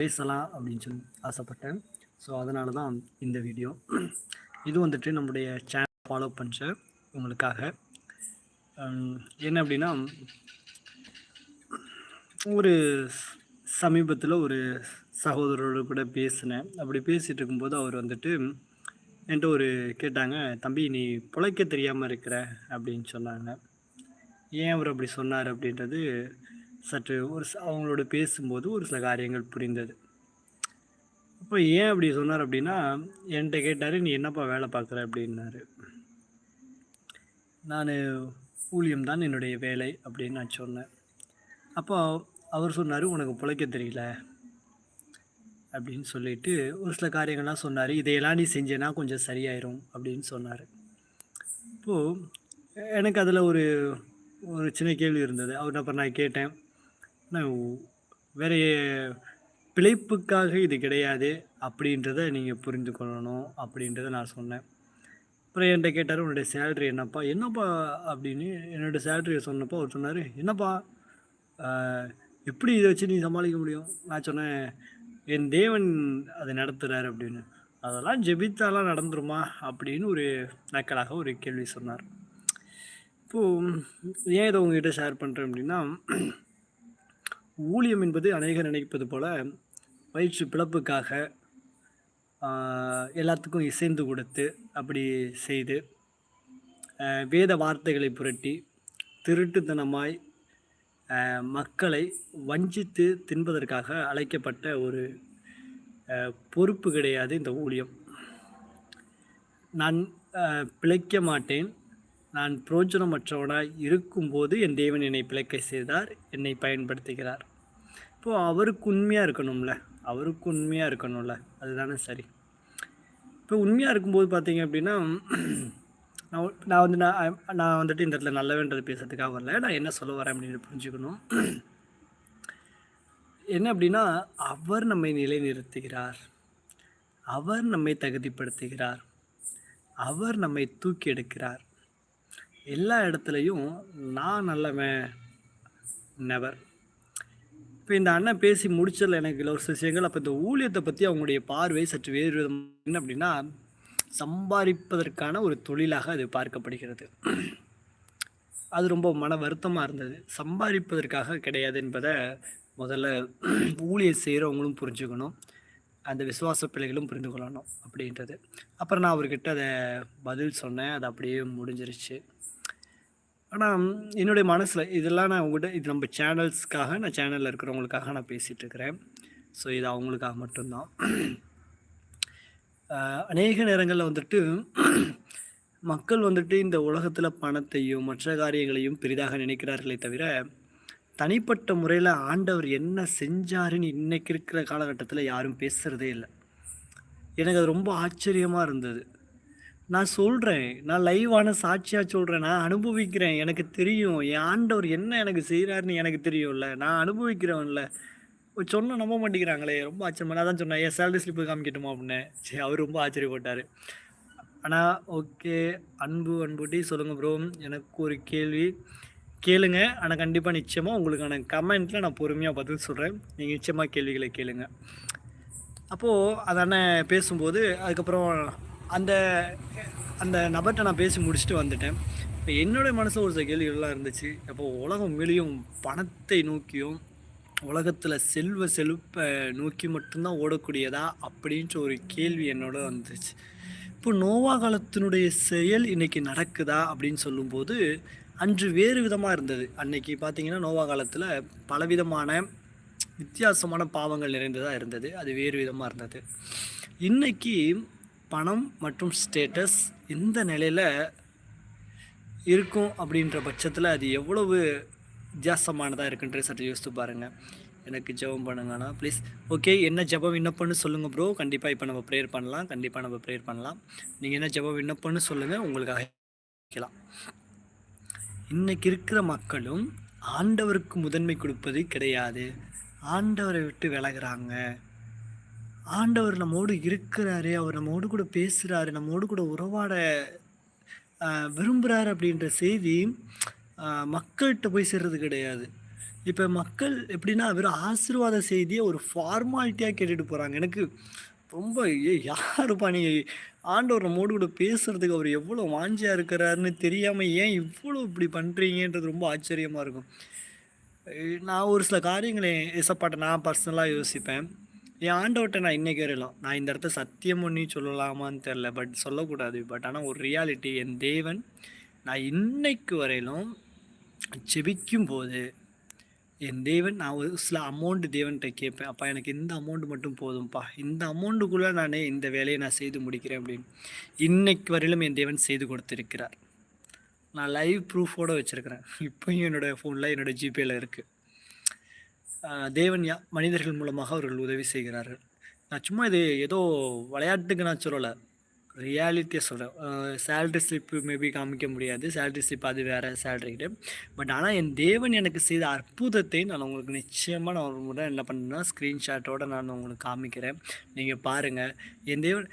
பேசலாம் அப்படின்னு சொல்லி ஆசைப்பட்டேன். ஸோ அதனால தான் இந்த வீடியோ இது வந்துட்டு நம்முடைய சேனல் ஃபாலோ பண்ணுற உங்களுக்காக. என்ன அப்படின்னா ஒரு சமீபத்தில் ஒரு சகோதரோடு கூட பேசினேன். அப்படி பேசிகிட்டு இருக்கும்போது அவர் வந்துட்டு என்கிட்ட ஒரு கேட்டாங்க தம்பி நீ பிழைக்க தெரியாமல் இருக்கிற அப்படின்னு சொன்னாங்க. ஏன் அவர் அப்படி சொன்னார் அப்படின்றது சற்று ஒரு அவங்களோட பேசும்போது ஒரு சில காரியங்கள் புரிந்தது. அப்போ ஏன் அப்படி சொன்னார் அப்படின்னா என்கிட்ட கேட்டார் நீ என்னப்பா வேலை பார்க்குற? அப்படின்னாரு. நான் ஊழியம் தான் என்னுடைய வேலை அப்படின்னு நான் சொன்னேன். அப்போ அவர் சொன்னார் உனக்கு பிழைக்க தெரியல அப்படின்னு சொல்லிட்டு ஒரு சில காரியங்கள்லாம் சொன்னார். இதையெல்லாம் நீ செஞ்சேன்னா கொஞ்சம் சரியாயிரும் அப்படின்னு சொன்னார். இப்போது எனக்கு அதில் ஒரு ஒரு சின்ன கேள்வி இருந்தது. அவர் அப்புறம் நான் கேட்டேன். வேற பிழைப்புக்காக இது கிடையாது அப்படின்றத நீங்கள் புரிந்து கொள்ளணும் அப்படின்றத நான் சொன்னேன். அப்புறம் என்கிட்ட கேட்டார் உன்னுடைய சேலரி என்னப்பா? என்னப்பா? அப்படின்னு என்னோடய சேலரியை சொன்னப்போ அவர் சொன்னார் என்னப்பா? எப்படி இதை வச்சு நீ சமாளிக்க முடியும்? நான் சொன்னேன் என் தேவன் அதை நடத்துகிறார் அப்படின்னு. அதெல்லாம் ஜெபித்தாலாம் நடந்துருமா? அப்படின்னு ஒரு நக்கலாக ஒரு கேள்வி சொன்னார். இப்போது ஏன் இதை உங்ககிட்ட ஷேர் பண்ணுறேன் அப்படின்னா ஊழியம் என்பது அநேகர் நினைப்பது போல வயிற்று பிழப்புக்காக எல்லாத்துக்கும் இசைந்து கொடுத்து அப்படி செய்து வேத வார்த்தைகளை புரட்டி திருட்டுத்தனமாய் மக்களை வஞ்சித்து தின்பதற்காக அழைக்கப்பட்ட ஒரு பொறுப்பு கிடையாது இந்த ஊழியம். நான் பிழைக்க மாட்டேன். நான் புரோஜனமற்றவனாய் இருக்கும்போது என் தேவன் என்னை பிழைக்க செய்தார் என்னை பயன்படுத்துகிறார். இப்போது அவருக்கு உண்மையாக இருக்கணும்ல. அவருக்கு உண்மையாக இருக்கணும்ல. அதுதானே சரி. இப்போ உண்மையாக இருக்கும்போது பார்த்தீங்க அப்படின்னா நான் நான் வந்து நான் நான் வந்துட்டு இந்த இடத்துல நல்லவேன்றது பேசுறதுக்காக வரல. நான் என்ன சொல்ல வரேன் அப்படின்னு புரிஞ்சுக்கணும். என்ன அப்படின்னா அவர் நம்மை நிலைநிறுத்துகிறார். அவர் நம்மை தகுதிப்படுத்துகிறார். அவர் நம்மை தூக்கி எடுக்கிறார். எல்லா இடத்துலையும் நான் நல்லவன் நெவர் இப்போ இந்த அண்ணன் பேசி முடிச்சதில் எனக்கு ஒரு சில விஷயங்கள் அப்போ இந்த ஊழியத்தை பற்றி அவங்களுடைய பார்வை சற்று வேறு விதம். என்ன அப்படின்னா சம்பாதிப்பதற்கான ஒரு தொழிலாக அது பார்க்கப்படுகிறது. அது ரொம்ப மன வருத்தமாக இருந்தது. சம்பாதிப்பதற்காக கிடையாது என்பதை முதல்ல ஊழியர் செய்கிறவங்களும் புரிஞ்சுக்கணும். அந்த விசுவாச பிள்ளைகளும் புரிந்து கொள்ளணும் அப்படின்றது. அப்புறம் நான் அவர்கிட்ட அதை பதில் சொன்னேன். அது அப்படியே முடிஞ்சிருச்சு. ஆனால் என்னுடைய மனசில் இதெல்லாம் நான் உங்கள்கிட்ட இது நம்ம சேனல்ஸ்க்காக நான் சேனலில் இருக்கிறவங்களுக்காக நான் பேசிகிட்டு இருக்கிறேன். ஸோ இது அவங்களுக்காக மட்டும்தான். அநேக நேரங்களில் வந்துட்டு மக்கள் வந்துட்டு இந்த உலகத்தில் பணத்தையும் மற்ற காரியங்களையும் பெரிதாக நினைக்கிறார்களே தவிர தனிப்பட்ட முறையில் ஆண்டவர் என்ன செஞ்சாருன்னு இன்றைக்கி இருக்கிற காலகட்டத்தில் யாரும் பேசுகிறதே இல்லை. எனக்கு அது ரொம்ப ஆச்சரியமாக இருந்தது. நான் சொல்கிறேன் நான் லைவான சாட்சியாக சொல்கிறேன் நான் அனுபவிக்கிறேன். எனக்கு தெரியும். என் ஆண்டவர் என்ன எனக்கு செய்கிறாருன்னு எனக்கு தெரியும்ல. நான் அனுபவிக்கிறவன்ல. சொன்ன நம்ப மாட்டேங்கிறாங்களே. ரொம்ப ஆச்சரியமா நான் தான் சொன்னேன். என் சேலரி ஸ்லிப்பு காமிக்கட்டுமா? அப்படின்னு. சரி அவர் ரொம்ப ஆச்சரியப்பட்டார். ஆனால் ஓகே. அன்பு அன்புட்டி சொல்லுங்கள் ப்ரோ எனக்கு ஒரு கேள்வி. கேளுங்க. ஆனால் கண்டிப்பாக நிச்சயமாக உங்களுக்கான கமெண்ட்டில் நான் பொறுமையாக பதில் சொல்கிறேன் நீங்கள் நிச்சயமாக கேள்விகளை கேளுங்க. அப்போது அதான பேசும்போது அதுக்கப்புறம் அந்த அந்த நபர்கிட்ட நான் பேசி முடிச்சுட்டு வந்துட்டேன். இப்போ என்னுடைய மனசில் ஒரு சில கேள்விகள்லாம் இருந்துச்சு. அப்போ உலகம் மேலேயும் பணத்தை நோக்கியும் உலகத்தில் செல்வ செழிப்பை நோக்கி மட்டும்தான் ஓடக்கூடியதா அப்படின்ற ஒரு கேள்வி என்னோட வந்துச்சு. இப்போ நோவா காலத்தினுடைய செயல் இன்றைக்கி நடக்குதா அப்படின்னு சொல்லும்போது அன்று வேறு விதமாக இருந்தது. அன்னைக்கு பார்த்தீங்கன்னா நோவா காலத்தில் பலவிதமான வித்தியாசமான பாவங்கள் நிறைந்ததாக இருந்தது. அது வேறு விதமாக இருந்தது. இன்னைக்கு பணம் மற்றும் ஸ்டேட்டஸ் இந்த நிலையில் இருக்கும் அப்படின்ற பட்சத்தில் அது எவ்வளவு வித்தியாசமானதாக இருக்குன்றது சற்று யோசித்து பாருங்கள் எனக்கு ஜெபம் பண்ணுங்கண்ணா ப்ளீஸ் ஓகே என்ன ஜெபம் விண்ணப்பம்னு சொல்லுங்கள் ப்ரோ கண்டிப்பாக இப்போ நம்ம ப்ரேயர் பண்ணலாம். கண்டிப்பாக நம்ம ப்ரேயர் பண்ணலாம். நீங்கள் என்ன ஜெபம் விண்ணப்பம்னு சொல்லுங்கள் உங்களுக்காக கேட்கலாம். இன்றைக்கி இருக்கிற மக்களும் ஆண்டவருக்கு முதன்மை கொடுப்பது கிடையாது. ஆண்டவரை விட்டு விலகிறாங்க. ஆண்டவர் நம்மோடு இருக்கிறாரு அவர் நம்மோடு கூட பேசுகிறாரு நம்மோடு கூட உறவாட விரும்புகிறார் அப்படின்ற செய்தி மக்கள்கிட்ட போய் சேர்றது கிடையாது இப்போ மக்கள் எப்படின்னா, வெறும் ஆசீர்வாத செய்தியை ஒரு ஃபார்மாலிட்டியாக கேட்டுட்டு போகிறாங்க எனக்கு ரொம்ப ஏ யாருப்பா நீ? ஆண்டவர் நம்மோடு கூட பேசுறதுக்கு அவர் எவ்வளோ வாஞ்சியாக இருக்கிறாருன்னு தெரியாமல் ஏன் இவ்வளோ இப்படி பண்ணுறீங்கன்றது ரொம்ப ஆச்சரியமாக இருக்கும். நான் ஒரு சில காரியங்களை எசப்பாட்டை நான் பர்சனலாக யோசிப்பேன். என் ஆண்டவர்கிட்ட நான் இன்னைக்கு வரையிலும், நான் இந்த இடத்த சத்தியம் ஒன்றி சொல்லலாமான்னு தெரில பட் சொல்லக்கூடாது. பட் ஆனால் ஒரு ரியாலிட்டி என் தேவன் நான் இன்னைக்கு வரையிலும் செபிக்கும் போது என் தேவன் நான் ஒரு சில அமௌண்ட் தேவன்கிட்ட கேட்பேன். "அப்பா எனக்கு இந்த அமௌண்ட் மட்டும் போதும்ப்பா. இந்த அமௌண்ட்டுக்குள்ளே நானே இந்த வேலையை நான் செய்து முடிக்கிறேன்" அப்படின்னு. இன்னைக்கு வரையிலும் என் தேவன் செய்து கொடுத்துருக்கிறார் நான் லைவ் ப்ரூஃபோட வச்சுருக்கிறேன் இப்போயும் என்னோட ஃபோனில் என்னோட ஜிபேயில் இருக்குது தேவன் யா மனிதர்கள் மூலமாக அவர்கள் உதவி செய்கிறார்கள். நான் சும்மா இது ஏதோ விளையாட்டுக்கு நான் சொல்லலை ரியாலிட்டியை சொல்கிறேன் சேல்ரி ஸ்லிப்பு மேபி காமிக்க முடியாது. சேல்ரி ஸ்லிப் அது வேற சேலரிடு. பட் ஆனால் என் தேவன் எனக்கு செய்த அற்புதத்தை நான் உங்களுக்கு நிச்சயமாக நான் ஒரு முறை என்ன பண்ணேன்னா, ஸ்கிரீன்ஷாட்டோட நான் உங்களுக்கு காமிக்கிறேன். நீங்கள் பாருங்கள் என் தேவன்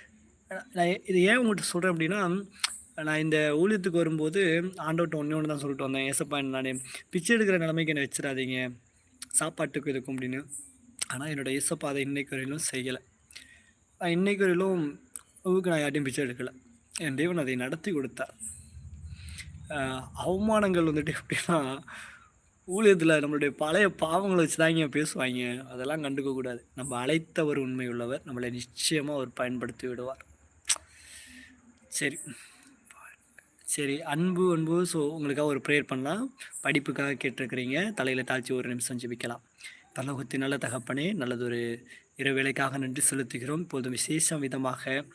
நான் இது ஏன் உங்கள்கிட்ட சொல்கிறேன் அப்படின்னா, நான் இந்த ஊழியத்துக்கு வரும்போது ஆண்டவர்ட்ட ஒன்று ஒன்று தான் சொல்லிட்டு வந்தேன். "ஏசப்பா நான் பிச்சை எடுக்கிற நிலைமைக்கு என்ன வச்சிடாதீங்க சாப்பாட்டுக்கும் இதுக்கும்" அப்படின்னு. ஆனால் என்னோடய ஏசப்பா அதை இன்றைக்கு வரையிலும் செய்யலை இன்றைக்கு வரையிலும் அளவுக்கு நான் யார்ட்டயும் பிச்சை எடுக்கலை என் தேவன் அதை நடத்தி கொடுத்தார். அவமானங்கள் வந்துட்டு எப்படின்னா, ஊழியத்தில் நம்மளுடைய பழைய பாவங்களை வச்சு தான் இங்கே பேசுவாங்க அதெல்லாம் கண்டுக்க கூடாது. நம்ம அழைத்தவர் உண்மை உள்ளவர். நம்மளை நிச்சயமாக அவர் பயன்படுத்தி விடுவார். சரி. சரி. அன்பு அன்பு ஸோ உங்களுக்காக ஒரு ப்ரேயர் பண்ணலாம். படிப்புக்காக கேட்டிருக்கிறீங்க. தலையில் தாழ்ச்சி ஒரு நிமிஷம் ஜெபிக்கலாம். பரலோகத்தின் நல்ல தகப்பனே, நல்லதொரு இரவு நன்றி செலுத்துகிறோம். இப்போது விசேஷம் விதமாக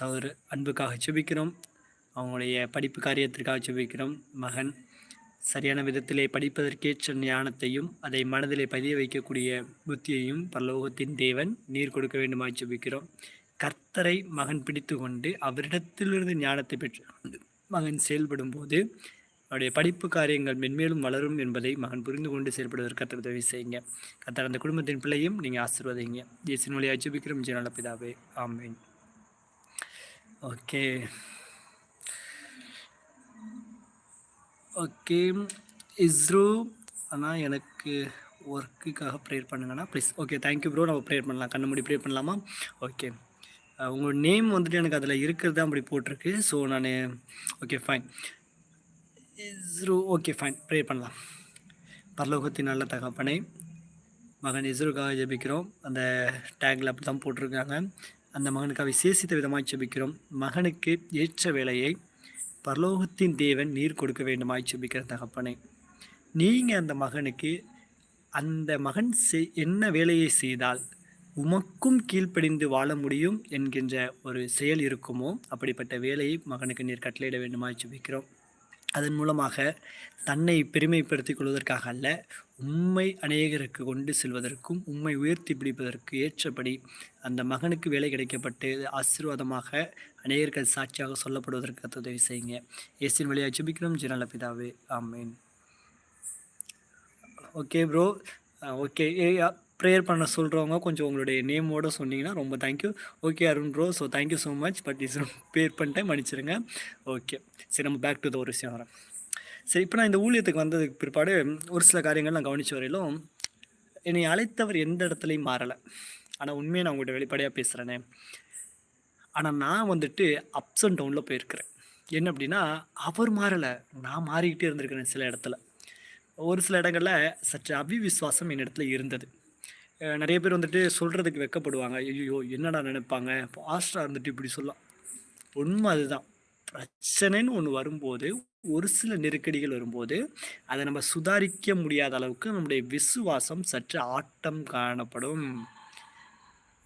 சௌர் அன்புக்காக ஜெபிக்கிறோம். அவங்களுடைய படிப்பு காரியத்திற்காக ஜெபிக்கிறோம். மகன் சரியான விதத்திலே படிப்பதற்கேற்ற ஞானத்தையும், அதை மனதிலே பதிய வைக்கக்கூடிய புத்தியையும் பரலோகத்தின் தேவன் நீர் கொடுக்க வேண்டுமாய் ஜெபிக்கிறோம். கர்த்தரை மகன் பிடித்துக்கொண்டு, அவரிடத்திலிருந்து ஞானத்தை பெற்று மகன் செயல்படும்போது, அவருடைய படிப்பு காரியங்கள் மென்மேலும் வளரும் என்பதை மகன் புரிந்து கொண்டு செயல்படுவதற்கு கர்த்தர் உதவி செய்யுங்க. கத்தர் அந்த குடும்பத்தின் பிள்ளையும் நீங்கள் ஆசிர்வதிங்க இயேசின் மொழியை அச்சுபிக்கிறோம் ஜெய நல்ல பிதாவே. ஆமென். ஓகே. ஓகே. இஸ்ரோ அண்ணா எனக்கு ஒர்க்குக்காக ப்ரேயர் பண்ணுங்கன்னா please. Okay thank you bro. நம்ம ப்ரேயர் பண்ணலாம். கண்ணு மூடி ப்ரேயர் பண்ணலாமா? ஓகே. உங்கள் நேம் வந்துட்டு எனக்கு அதில் இருக்கிறது தான் அப்படி போட்டிருக்கு. ஸோ நான் ஓகே ஃபைன். இஸ்ரோ ஓகே ஃபைன். ப்ரே பண்ணலாம். பரலோகத்தின் நல்ல தகப்பனை மகன் இஸ்ரோக்காக ஜெபிக்கிறோம். அந்த டேங்க்ல அப்படி தான் போட்டிருக்காங்க. அந்த மகனுக்காக விசேஷித்த விதமாக ஜெபிக்கிறோம். மகனுக்கு ஏற்ற வேலையை பரலோகத்தின் தேவன் நீர் கொடுக்க வேண்டுமாய் ஜெபிக்கிறேன் தகப்பனை நீங்கள் அந்த மகனுக்கு அந்த மகன் செய் என்ன வேலையை செய்தால் உமக்கும் கீழ்ப்படிந்து வாழ முடியும் என்கின்ற ஒரு செயல் இருக்குமோ, அப்படிப்பட்ட வேலையை மகனுக்கு நீர் கட்டளையிட வேண்டுமாய் ஜெபிக்கிறோம். அதன் மூலமாக தன்னை பெருமைப்படுத்திக் கொள்வதற்காக அல்ல, உண்மை அநேகருக்கு கொண்டு செல்வதற்கும், உம்மை உயர்த்தி பிடிப்பதற்கு ஏற்றபடி அந்த மகனுக்கு வேலை கிடைக்கப்பட்டு ஆசீர்வாதமாக அநேகர்கள் சாட்சியாக சொல்லப்படுவதற்கு உதவி செய்யுங்க. இயேசுவின் வழியாக ஜெபிக்கிறோம் ஜெய பிதாவே. ஆமீன் okay bro. Okay okay. Prayer பண்ண சொல்கிறவங்க கொஞ்சம் உங்களுடைய நேமோடு சொன்னீங்கன்னா ரொம்ப thank you. Okay Arun bro. So thank you so much. But is பேர் பண்ணிட்டேன் மன்னிச்சிடுங்க. ஓகே. சரி நம்ம பேக் டு த ஒரு விஷயம் வரேன். சரி இப்போ நான் இந்த ஊழியத்துக்கு வந்ததுக்கு பிற்பாடு ஒரு சில காரியங்கள் நான் கவனிச்ச வரையிலும், என்னை அழைத்தவர் எந்த இடத்துலையும் மாறலை ஆனால் உண்மையை நான் உங்கள்கிட்ட வெளிப்படையாக பேசுகிறேனே ஆனால் நான் வந்துட்டு அப்ஸ் அண்ட் டவுனில் போயிருக்கிறேன். என்ன அப்படின்னா, அவர் மாறலை நான் மாறிக்கிட்டே இருந்திருக்கிறேன் சில இடத்துல. ஒரு சில இடங்களில் சற்று அவிவிசுவாசம் என்னிடத்துல இருந்தது. நிறைய பேர் வந்துட்டு சொல்கிறதுக்கு வெக்கப்படுவாங்க ஐயோ என்னடா நினைப்பாங்க? பாஸ்டராக இருந்துட்டு இப்படி சொல்லலாம். உண்மை அதுதான். பிரச்சனைன்னு ஒன்று வரும்போது, ஒரு சில நெருக்கடிகள் வரும்போது, அதை நம்ம சுதாரிக்க முடியாத அளவுக்கு நம்முடைய விசுவாசம் சற்று ஆட்டம் காணப்படும்.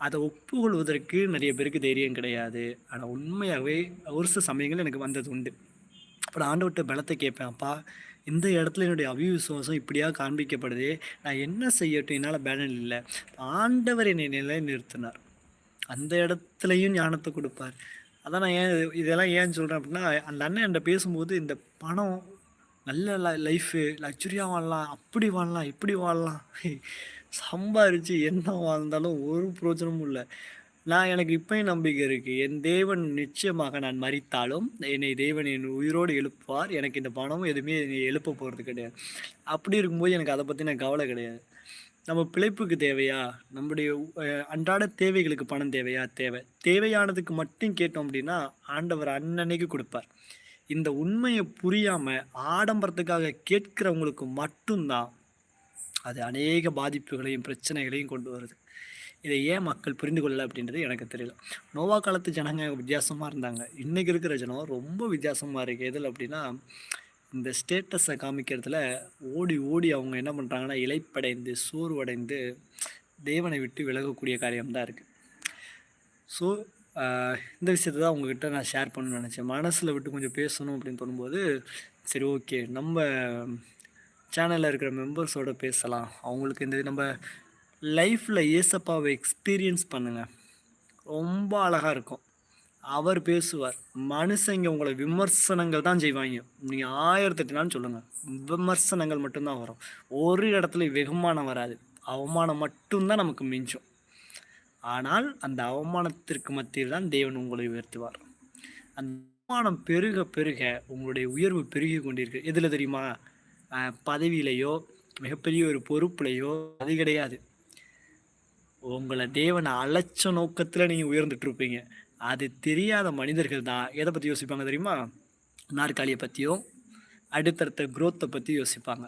அதை ஒப்புக்கொள்வதற்கு நிறைய பேருக்கு தைரியம் கிடையாது. ஆனால் உண்மையாகவே ஒரு சில சமயங்கள் எனக்கு வந்தது உண்டு. அப்புறம் ஆண்டவர்கிட்ட பலத்தை பலத்த கேட்பேன். அப்பா இந்த இடத்துல என்னுடைய அவிவிசுவாசம் இப்படியா காண்பிக்கப்படுதே. நான் என்ன செய்யட்டும்? என்னால் பேலன் இல்லை ஆண்டவர் என்னை நிலைநிறுத்தினார். அந்த இடத்துலையும் ஞானத்தை கொடுப்பார் அதான் நான் ஏன் இதெல்லாம் ஏன் சொல்கிறேன் அப்படின்னா, அந்த அண்ணன் என்கிட்ட பேசும்போது இந்த பணம் நல்ல ல லைஃபு லக்ஸுரியாக வாழலாம், அப்படி வாழலாம், இப்படி வாழலாம். சம்பாரித்து என்ன வாழ்ந்தாலும் ஒரு பிரோஜனமும் இல்லை நான் எனக்கு இப்பயும் நம்பிக்கை இருக்கு. என் தேவன் நிச்சயமாக நான் மறித்தாலும் என்னை தேவன் என் உயிரோடு எழுப்புவார். எனக்கு இந்த பணமும் எதுவுமே என்னை எழுப்ப போகிறது கிடையாது. அப்படி இருக்கும்போது எனக்கு அதை பற்றி நான் கவலை கிடையாது. நம்ம பிழைப்புக்கு தேவையா? நம்முடைய அன்றாட தேவைகளுக்கு பணம் தேவையா? தேவை. தேவையானதுக்கு மட்டும் கேட்டோம் அப்படின்னா, ஆண்டவர் அன்னன்னைக்கு கொடுப்பார் இந்த உண்மையை புரியாமல் ஆடம்பரத்துக்காக கேட்கிறவங்களுக்கு மட்டும்தான் அது அநேக பாதிப்புகளையும், பிரச்சனைகளையும் கொண்டு வருது. இதை ஏன் மக்கள் புரிந்து கொள்ளல அப்படின்றது எனக்கு தெரியல. நோவா காலத்து ஜனங்க வித்தியாசமாக இருந்தாங்க. இன்றைக்கி இருக்கிற ஜனம் ரொம்ப வித்தியாசமாக இருக்கு. எதில் அப்படின்னா, இந்த ஸ்டேட்டஸை காமிக்கிறதுல ஓடி, ஓடி அவங்க என்ன பண்ணுறாங்கன்னா இலைப்படைந்து சோர்வடைந்து தேவனை விட்டு விலகக்கூடிய காரியம் தான் ஸோ, இந்த விஷயத்தை தான் உங்ககிட்ட நான் ஷேர் பண்ணணும்னு நினச்சேன் மனசில் விட்டு கொஞ்சம் பேசணும் அப்படின்னு தோணும்போது, சரி ஓகே நம்ம சேனலில் இருக்கிற மெம்பர்ஸோடு பேசலாம். அவங்களுக்கு இந்த நம்ம லைஃப்பில் ஏசப்பாவை எக்ஸ்பீரியன்ஸ் பண்ணுங்கள் ரொம்ப அழகாக இருக்கும். அவர் பேசுவார். மனுஷங்க உங்களை விமர்சனங்கள் தான் செய்வாய்ங்க. நீங்க 1008 நாள் விமர்சனங்கள் மட்டும்தான் வரும். ஒரு இடத்துல வெகுமானம் வராது. அவமானம் மட்டும் தான் நமக்கு மிஞ்சும். ஆனால், அந்த அவமானத்திற்கு மத்தியில் தான் தேவன் உங்களை உயர்த்துவார். அந்த அவமானம் பெருக, பெருக உங்களுடைய உயர்வு பெருகி கொண்டிருக்கு. எதில் தெரியுமா? பதவியிலையோ மிகப்பெரிய ஒரு பொறுப்புலையோ அது கிடையாது. உங்களை தேவனை அழைச்ச நோக்கத்தில் நீங்கள் உயர்ந்துட்டு இருப்பீங்க. அது தெரியாத மனிதர்கள் தான் எதை பற்றி யோசிப்பாங்க தெரியுமா? நாற்காலியை பற்றியும் அடுத்தடுத்த குரோத்தை பற்றி யோசிப்பாங்க.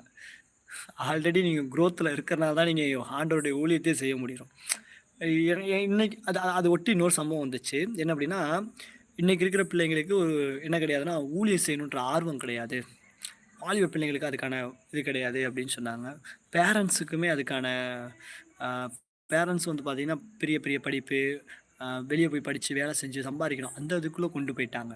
ஆல்ரெடி நீங்கள் குரோத்தில் இருக்கிறனால தான் நீங்கள் ஆண்டோருடைய ஊழியத்தையே செய்ய முடியும். இன்னைக்கு அது அது ஒட்டி இன்னொரு சம்பவம் வந்துச்சு. என்ன அப்படின்னா, இன்றைக்கி இருக்கிற பிள்ளைங்களுக்கு ஒரு என்ன கிடையாதுன்னா, ஊழியம் செய்யணுன்ற ஆர்வம் கிடையாது. வாலிப பிள்ளைங்களுக்கு அதுக்கான இது கிடையாது அப்படின்னு சொன்னாங்க. பேரண்ட்ஸுக்குமே அதுக்கான பேரண்ட்ஸ் வந்து பார்த்திங்கன்னா பெரிய பெரிய படிப்பு, வெளியே போய் படித்து வேலை செஞ்சு சம்பாதிக்கணும் அந்த இதுக்குள்ளே கொண்டு போயிட்டாங்க.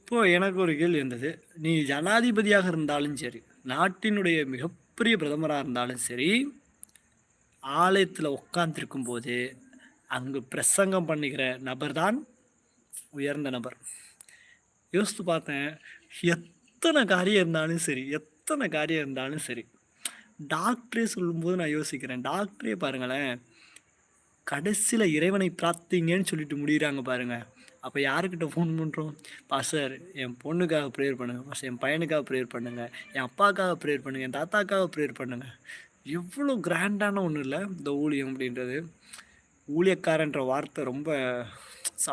இப்போது எனக்கு ஒரு கேள்வி இருந்தது. நீ ஜனாதிபதியாக இருந்தாலும் சரி, நாட்டினுடைய மிகப்பெரிய பிரதமராக இருந்தாலும் சரி, ஆலயத்தில் உட்காந்துருக்கும் போது அங்கு பிரசங்கம் பண்ணுகிற நபர் தான் உயர்ந்த நபர். யோசித்து பார்த்தேன். எத்தனை காரியம் இருந்தாலும் சரி, எத்தனை காரியம் இருந்தாலும் சரி, டாக்டரே சொல்லும்போது நான் யோசிக்கிறேன். டாக்டரே பாருங்களேன், கடைசியில் இறைவனை பிரார்த்திங்கன்னு சொல்லிட்டு முடிகிறாங்க பாருங்கள் அப்போ யாருக்கிட்ட ஃபோன் பண்ணுறோம் பாஸ்டர் என் பொண்ணுக்காக ப்ரேயர் பண்ணுங்க. பாஸ்டர் என் பையனுக்காக ப்ரேயர் பண்ணுங்கள் என் அப்பாக்காக ப்ரேயர் பண்ணுங்கள் என் தாத்தாக்காக ப்ரேயர் பண்ணுங்கள் எவ்வளோ கிராண்டான ஒன்றும் இல்லை இந்த ஊழியம் அப்படின்றது. ஊழியக்காரன்ற வார்த்தை ரொம்ப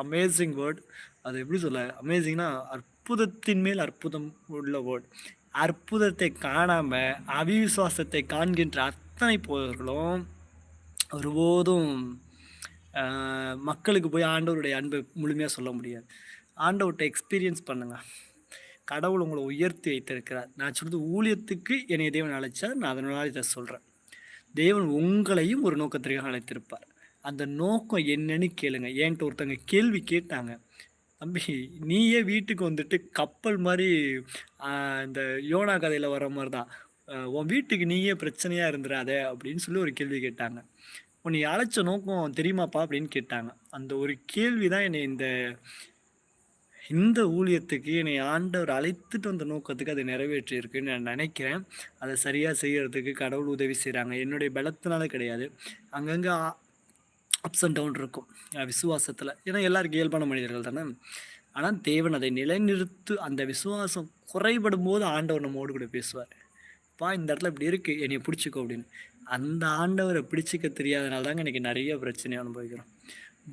அமேசிங் வேர்ட். அது எப்படி சொல்ல? அமேசிங்னா அற்புதத்தின் மேல் அற்புதம் உள்ள வேர்ட். அற்புதத்தை காணாம, அவிசுவாசத்தை காண்கின்ற அத்தனை போதவர்களும் ஒருபோதும் மக்களுக்கு போய் ஆண்டவருடைய அன்பை முழுமையாக சொல்ல முடியாது. ஆண்டவர்கிட்ட எக்ஸ்பீரியன்ஸ் பண்ணுங்க. கடவுள் உங்களை உயர்த்தி வைத்திருக்கிறார். நான் சொல்றது ஊழியத்துக்கு என்னை தேவன் அழைச்சார். நான் அதனால் இதை சொல்கிறேன் தேவன் உங்களையும் ஒரு நோக்கத்திற்காக அழைத்திருப்பார். அந்த நோக்கம் என்னன்னு கேளுங்க. என்கிட்ட ஒருத்தங்க கேள்வி கேட்டாங்க. தம்பி நீயே வீட்டுக்கு வந்துட்டு கப்பல் மாதிரி இந்த யோனா கதையில் வர மாதிரி தான். உன் வீட்டுக்கு நீயே பிரச்சனையாக இருந்துடாதே அப்படின்னு சொல்லி ஒரு கேள்வி கேட்டாங்க. உன்னைய அழைச்ச நோக்கம் தெரியுமாப்பா? அப்படின்னு கேட்டாங்க. அந்த ஒரு கேள்வி தான் என்னை இந்த இந்த ஊழியத்துக்கு என்னை ஆண்டவர் அழைத்துட்டு வந்த நோக்கத்துக்கு அதை நிறைவேற்றியிருக்குன்னு நான் நினைக்கிறேன். அதை சரியாக செய்கிறதுக்கு கடவுள் உதவி செய்கிறாங்க என்னுடைய பலத்தினால கிடையாது. அங்கங்கே அப்ஸ் அண்ட் டவுன் இருக்கும். விசுவாசத்தில் ஏன்னா எல்லாருக்கும் இயல்பான மனிதர்கள் தானே. ஆனால் தேவன் அதை நிலைநிறுத்து அந்த விசுவாசம் குறைபடும் போது ஆண்டவர் நம்மோடு கூட பேசுவார். பா இந்த இடத்துல இப்படி இருக்குது என்னையை பிடிச்சிக்கோ அப்படின்னு. அந்த ஆண்டவரை பிடிச்சிக்க தெரியாதனால தாங்க இன்னைக்கு நிறைய பிரச்சனையை அனுபவிக்கிறோம்.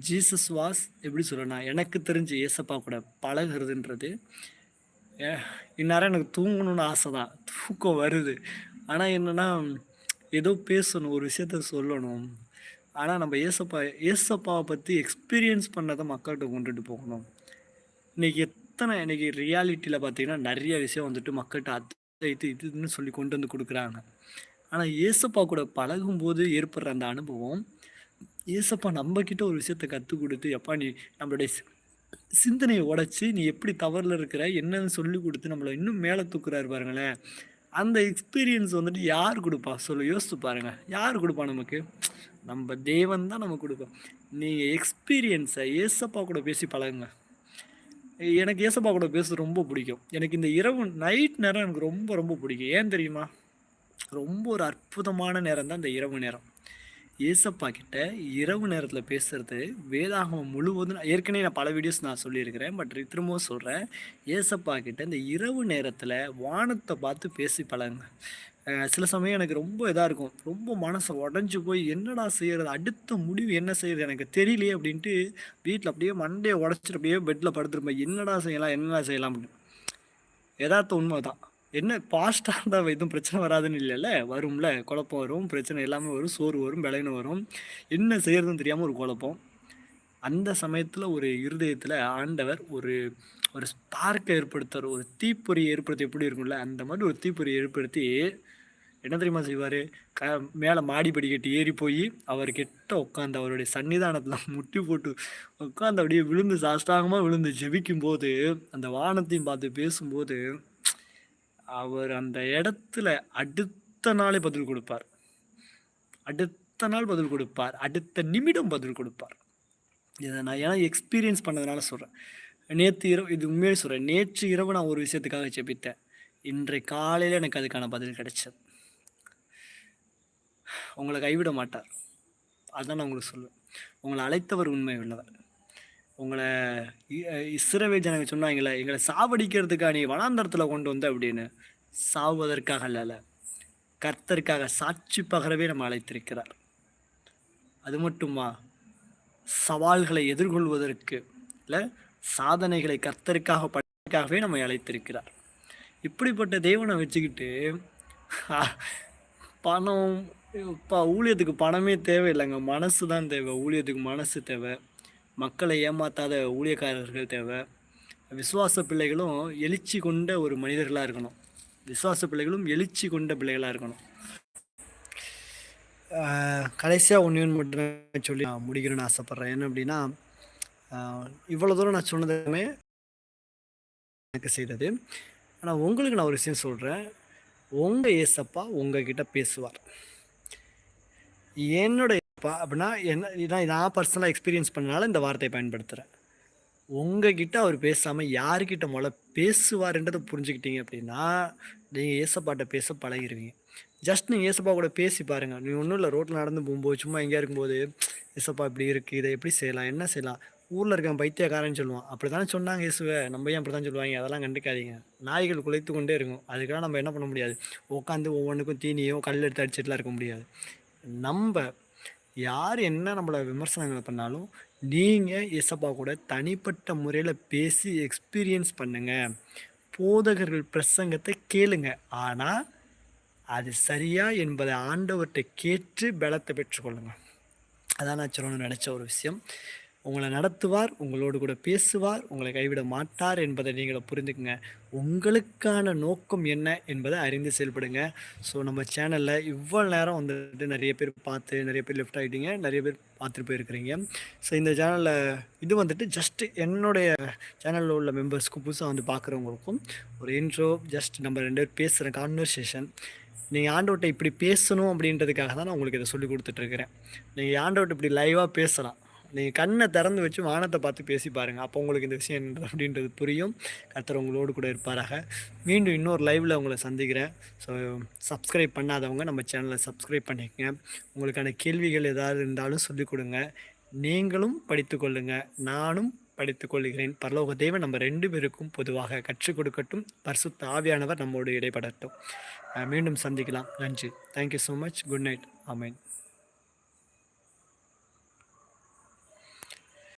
ஜீசஸ் வாஸ் எப்படி சொல்லணும்னா, எனக்கு தெரிஞ்சு ஏசப்பா கூட பழகிறதுன்றது இந்நேரம் எனக்கு தூங்கணும்னு ஆசை தான். தூக்கம் வருது. ஆனால் என்னன்னா, ஏதோ பேசணும். ஒரு விஷயத்த சொல்லணும். ஆனால் நம்ம ஏசப்பா ஏசப்பாவை பற்றி எக்ஸ்பீரியன்ஸ் பண்ணதை மக்கள்கிட்ட கொண்டுட்டு போகணும். இன்றைக்கி எத்தனை இன்றைக்கி ரியாலிட்டியில் பார்த்தீங்கன்னா, நிறைய விஷயம் வந்துட்டு மக்கள்கிட்ட அது இது இதுன்னு சொல்லி கொண்டு வந்து கொடுக்குறாங்க ஆனால் ஏசப்பா கூட பழகும்போது ஏற்படுற அந்த அனுபவம், ஏசப்பா நம்மக்கிட்ட ஒரு விஷயத்த கற்றுக் கொடுத்து "எப்பா நீ நம்மளுடைய சி உடச்சி நீ எப்படி தவறில் இருக்கிற, என்னன்னு சொல்லிக் கொடுத்து நம்மள இன்னும் மேலே தூக்குறாரு பாருங்களேன்." அந்த எக்ஸ்பீரியன்ஸ் வந்துட்டு யார் கொடுப்பா சொல்லு யோசித்து பாருங்கள் யார் கொடுப்பா நமக்கு? நம்ம தேவன் தான் நமக்கு கொடுக்கும் நீங்கள் எக்ஸ்பீரியன்ஸை ஏசப்பா கூட பேசி பழகுங்க. எனக்கு ஏசப்பா கூட பேசுறது ரொம்ப பிடிக்கும். எனக்கு இந்த இரவு நைட் நேரம் எனக்கு ரொம்ப ரொம்ப பிடிக்கும். ஏன் தெரியுமா? ரொம்ப ஒரு அற்புதமான நேரம் தான் இந்த இரவு நேரம். ஏசப்பா கிட்ட இரவு நேரத்தில் பேசுறது வேதாகமம் முழுவதும் ஏற்கனவே நான் பல வீடியோஸ் நான் சொல்லியிருக்கிறேன் பட் திரும்பவும் சொல்கிறேன் ஏசப்பா கிட்ட இந்த இரவு நேரத்தில் வானத்தை பார்த்து பேசி பழகுங்க சில சமயம் எனக்கு ரொம்ப இதாக இருக்கும். ரொம்ப மனசை உடஞ்சி போய் என்னடா செய்கிறது அடுத்த முடிவு என்ன செய்யறது? எனக்கு தெரியலையே அப்படின்ட்டு வீட்டில் அப்படியே மண்டையை உடச்சிட்டு அப்படியே பெட்டில் படுத்துருப்பேன். என்னடா செய்யலாம்? என்னடா செய்யலாம்? அப்படின்னு. எதார்த்த உண்மை தான். என்ன பாஸ்டாக இருந்தால் எதுவும் பிரச்சனை வராதுன்னு இல்லைல்ல? வரும்ல. குழப்பம் வரும். பிரச்சனை எல்லாமே வரும். சோறு வரும். விளையணும் வரும். என்ன செய்யறதுன்னு தெரியாமல் ஒரு குழப்பம். அந்த சமயத்தில் ஒரு இருதயத்தில் ஆண்டவர் ஒரு ஒரு ஸ்பார்க்கை ஏற்படுத்தார் ஒரு தீப்பொறி ஏற்படுத்தி எப்படி இருக்கும்ல அந்த மாதிரி ஒரு தீப்பொறி ஏற்படுத்தி என்ன தெரியுமா செய்வார்? க மேலே மாடிப்படி கட்டி ஏறி போய் அவர் கிட்ட உட்காந்து அவருடைய சன்னிதானத்தில் முட்டி போட்டு உட்காந்து அப்படியே விழுந்து சாஷ்டாங்கமாக விழுந்து ஜெபிக்கும் போது அந்த வானத்தையும் பார்த்து பேசும்போது அவர் அந்த இடத்துல அடுத்த நாளே பதில் கொடுப்பார். அடுத்த நாள் பதில் கொடுப்பார். அடுத்த நிமிடம் பதில் கொடுப்பார். இதை நான் ஏன்னா எக்ஸ்பீரியன்ஸ் பண்ணதுனால சொல்கிறேன் நேற்று இரவு இது உண்மையிலே சொல்கிறேன் நேற்று இரவு நான் ஒரு விஷயத்துக்காக ஜெபித்தேன். இன்றைய காலையில் எனக்கு அதுக்கான பதில் கிடைச்சது. உங்களை கைவிட மாட்டார். அதுதான் நான் உங்களுக்கு சொல்லுவேன் உங்களை அழைத்தவர் உண்மை உள்ளவர். உங்களை இ- ஜனங்க சொன்னாங்களே எங்களை சாவடிக்கிறதுக்காக நீ வனாந்தரத்தில் கொண்டு வந்த அப்படின்னு சாவதற்காக அல்ல கர்த்தருக்காக சாட்சி பகரவே நம்ம அழைத்திருக்கிறார். அது மட்டுமா? சவால்களை எதிர்கொள்வதற்கு இல்லை சாதனைகளை கர்த்தருக்காக படைக்காகவே நம்மை அழைத்திருக்கிறார். இப்படிப்பட்ட தேவனை வச்சுக்கிட்டு பணம் இப்போ ஊழியத்துக்கு பணமே தேவையில்லைங்க. மனசு தான் தேவை. ஊழியத்துக்கு மனசு தேவை. மக்களை ஏமாத்தாத ஊழியக்காரர்கள் தேவை. விசுவாச பிள்ளைகளும் எழுச்சி கொண்ட ஒரு மனிதர்களாக இருக்கணும். விசுவாச பிள்ளைகளும் எழுச்சி கொண்ட பிள்ளைகளாக இருக்கணும். கடைசியாக ஒன்று ஒன்று மட்டும் சொல்லி நான் முடிக்கணும்னு ஆசைப்பட்றேன். என்ன அப்படின்னா இவ்வளோ தூரம் நான் சொன்னதுமே எனக்கு செய்தது. ஆனால் உங்களுக்கு நான் ஒரு விஷயம் சொல்கிறேன் உங்கள் ஏசப்பா உங்ககிட்ட பேசுவார். என்னோட ஏசப்பா அப்படின்னா என்ன இதான் நான் பர்சனலாக எக்ஸ்பீரியன்ஸ் பண்ணனால இந்த வார்த்தையை பயன்படுத்துகிறேன் உங்ககிட்ட அவர் பேசாமல் யாருக்கிட்ட முதல்ல பேசுவார்ன்றதை புரிஞ்சுக்கிட்டீங்க அப்படின்னா நீங்கள் ஏசப்பாட்ட பேச பழகிருவீங்க. ஜஸ்ட் நீங்கள் ஏசப்பா கூட பேசி பாருங்கள் நீ ஒன்றும் இல்லை ரோட்டில் நடந்து போகும்போது சும்மா எங்கேயா இருக்கும்போது ஏசப்பா இப்படி இருக்குது இதை எப்படி செய்யலாம் என்ன செய்யலாம்? ஊரில் இருக்க பைத்தியக்காரன்னு சொல்லுவான். அப்படி தானே சொன்னாங்க இயேசுவை. நம்ம ஏன் அப்படி தான் சொல்லுவாங்க? அதெல்லாம் கண்டுக்காதீங்க. நாய்கள் குலைத்து கொண்டே இருக்கும். அதுக்கெல்லாம் நம்ம என்ன பண்ண முடியாது? உட்காந்து ஒவ்வொன்றுக்கும் தீனியோ கல் எடுத்து அடிச்சிட்டுலாம் இருக்க முடியாது. நம்ம யார் என்ன நம்மளை விமர்சனங்களை பண்ணாலும் நீங்கள் இசப்பா கூட தனிப்பட்ட முறையில் பேசி எக்ஸ்பீரியன்ஸ் பண்ணுங்கள் போதகர்கள் பிரசங்கத்தை கேளுங்க. ஆனால் அது சரியா என்பதை ஆண்டவர்கிட்ட கேட்டு பலத்தை பெற்றுக்கொள்ளுங்க. அதான் நான் சொல்லணும்னு நினச்ச ஒரு விஷயம். உங்களை நடத்துவார் உங்களோடு கூட பேசுவார் உங்களை கைவிட மாட்டார் என்பதை நீங்கள் புரிந்துக்குங்க. உங்களுக்கான நோக்கம் என்ன என்பதை அறிந்து செயல்படுங்க. ஸோ நம்ம சேனலில் இவ்வளோ நேரம் வந்துட்டு நிறைய பேர் பார்த்து நிறைய பேர் லெஃப்ட் ஆகிட்டீங்க நிறைய பேர் பார்த்துட்டு போயிருக்கிறீங்க. ஸோ இந்த சேனலில் இது வந்துட்டு ஜஸ்ட் என்னுடைய சேனலில் உள்ள மெம்பர்ஸ்க்கு புதுசாக வந்து பார்க்குறவங்களுக்கும் ஒரு இன்ட்ரோ ஜஸ்ட் நம்ம ரெண்டு பேர் பேசுகிற கான்வர்சேஷன் நீங்கள் ஆண்டவர்கிட்ட இப்படி பேசணும் அப்படின்றதுக்காக தான் நான் உங்களுக்கு இதை சொல்லி கொடுத்துட்ருக்கிறேன். நீங்கள் ஆண்டவர்கிட்ட இப்படி லைவாக பேசலாம். நீங்கள் கண்ணை திறந்து வச்சு வானத்தை பார்த்து பேசி பாருங்கள் அப்போ உங்களுக்கு இந்த விஷயம் என்ன அப்படின்றது புரியும். கர்த்தர் உங்களோடு கூட இருப்பாராக. மீண்டும் இன்னொரு லைவில் உங்களை சந்திக்கிறேன். ஸோ சப்ஸ்கிரைப் பண்ணாதவங்க நம்ம சேனலை சப்ஸ்கிரைப் பண்ணிக்கங்க. உங்களுக்கான கேள்விகள் ஏதாவது இருந்தாலும் சொல்லிக் கொடுங்க. நீங்களும் படித்துக்கொள்ளுங்க நானும் படித்துக் கொள்கிறேன் பரலோக தேவன் நம்ம ரெண்டு பேருக்கும் பொதுவாக கற்றுக் கொடுக்கட்டும். பரிசுத்த ஆவியானவர் நம்மோடு இடைப்படட்டும். மீண்டும் சந்திக்கலாம். நன்றி. Thank you so much good night amen